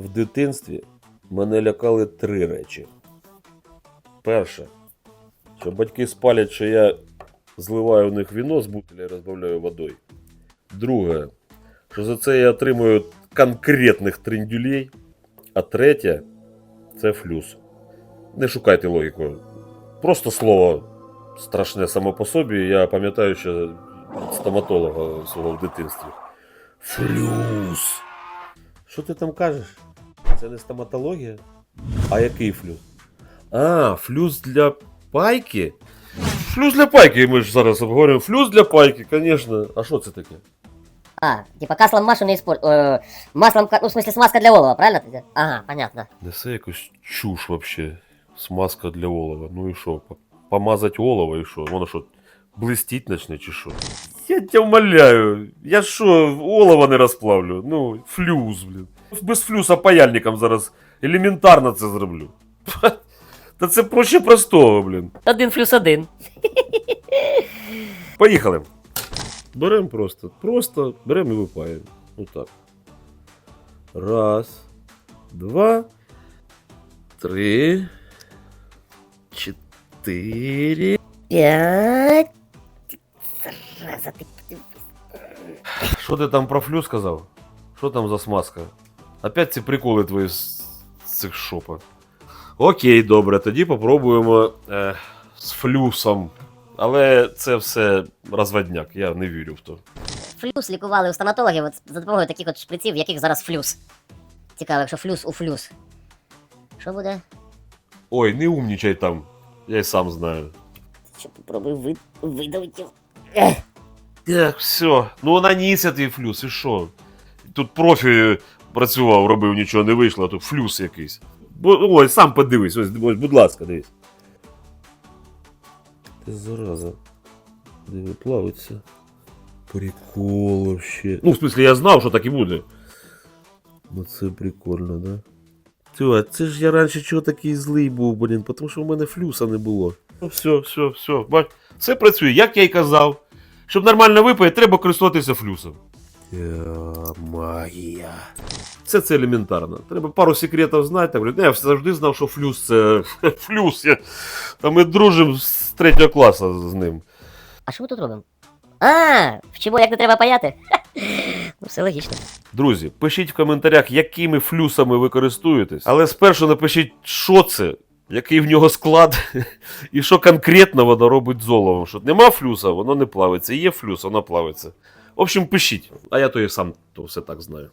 В дитинстві мене лякали три речі. Перше, що батьки спалять, що я зливаю в них віно з бутиля і розбавляю водою. Друге, що за це я отримую конкретних триндюлей. А третє це флюс. Не шукайте логіку. Просто слово страшне само по собі. Я пам'ятаю, що стоматолога свого в дитинстві. Флюс. Що ти там кажеш? Це не стоматологія? А який флюс? А, флюс для пайки? Флюс для пайки, ми ж зараз обговорюємо. Флюс для пайки, звісно. А що це таке? А, типа каслом Машу не используют. маслом, ка- ну в смысле смазка для олова, правильно? ты? Ага, понятно. Несе якусь чуш вообще. Смазка для олова. Ну і що? По- Помазать олово і що? Воно що, блистіть начне чи що? Я тебе умоляю. Я що, олово не розплавлю? Ну, флюс, блін. Без флюса паяльником зараз елементарно це зроблю. Та це проще простого, блін. Один плюс один. Поїхали. Беремо просто. Просто беремо і випаємо. Отак. Раз, два, три, чотири. Пять. Що ти там про флю сказав? Що там за смазка? Опять ці приколи твої з цих шопа. Окей, добре, тоді попробуємо е, з флюсом. Але це все розводняк, я не вірю в то. Флюс лікували у стоматологів от, за допомогою таких от шприців, в яких зараз флюс. Цікаво, якщо флюс у флюс. Що буде? Ой, не умнічай там. Я й сам знаю. Що попробую ви... видавити. Так, все. Ну наніс я твій флюс, і що? Тут профі працював, робив, нічого не вийшло, а тут флюс якийсь. Бо, ой, сам подивись, ось, ось, будь ласка, дивись. Ти зараза. Диви, плавиться. Прикол вообще. Ну, в смысле, я знав, що так і буде. Ну це прикольно, да? Тю, а це ж я раніше чого такий злий був, блін, тому що в мене флюса не було. Ну, все, все, все. Бач, все працює, як я й казав. Щоб нормально випити, треба користуватися флюсом. Магія. Це це елементарно. Треба пару секретів знати. Блін. Я завжди знав, що флюс це флюс. Я... Та ми дружимо з третього класу з ним. А що ми тут робимо? А, вчимо, як не треба паяти. ну, все логічно. Друзі, пишіть в коментарях, якими флюсами ви користуєтесь. Але спершу напишіть, що це, який в нього склад, і що конкретно воно робить з оловом. Що нема флюса, воно не плавиться. Є флюс, воно плавиться. В общем, пишіть. А я то і сам то все так знаю.